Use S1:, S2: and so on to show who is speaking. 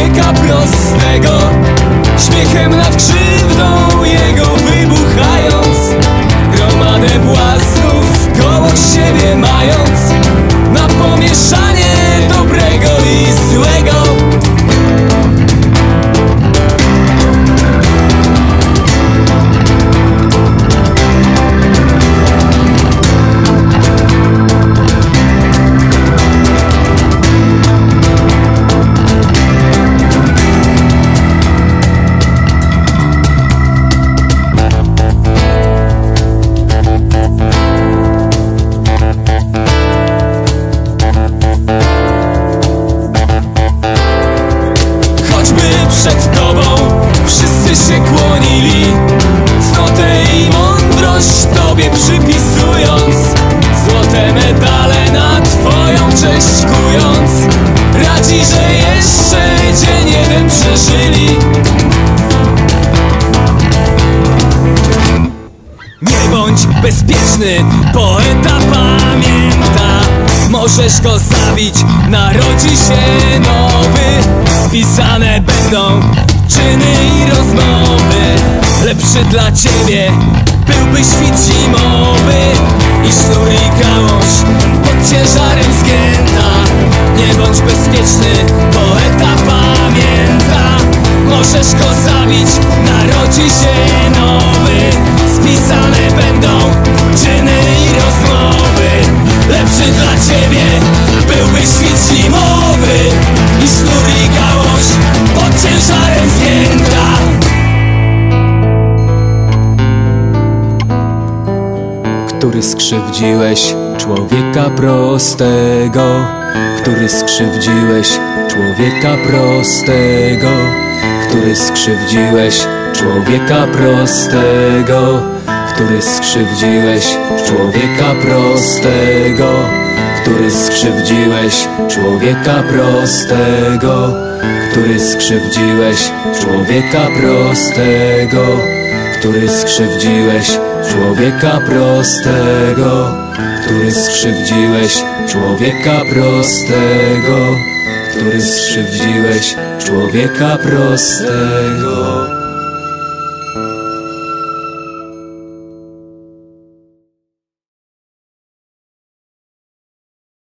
S1: człowieka prostego. Śmiechem nad krzywdą jego wybuchając Gromadę błaznów koło siebie mając. Na pomieszanie przed tobą. Wszyscy się kłonili. Cnotę i mądrość tobie przypisując? Złote medale na twoją cześć kując. Radzi, że jeszcze dzień jeden przeżyli. Nie bądź bezpieczny, poeta pamięta Możesz go zabić, narodzi się nowy. Spisane będą czyny i rozmowy. Lepszy dla ciebie byłby świt zimowy. I sznur i gałąź pod ciężarem zgięta. Nie bądź bezpieczny, poeta pamięta. Możesz go zabić, narodzi się nowy Który skrzywdziłeś człowieka prostego Który skrzywdziłeś człowieka prostego Który skrzywdziłeś człowieka prostego Który skrzywdziłeś człowieka prostego Który skrzywdziłeś człowieka prostego Który skrzywdziłeś człowieka prostego Który skrzywdziłeś człowieka prostego. Który skrzywdziłeś człowieka prostego. Który skrzywdziłeś człowieka prostego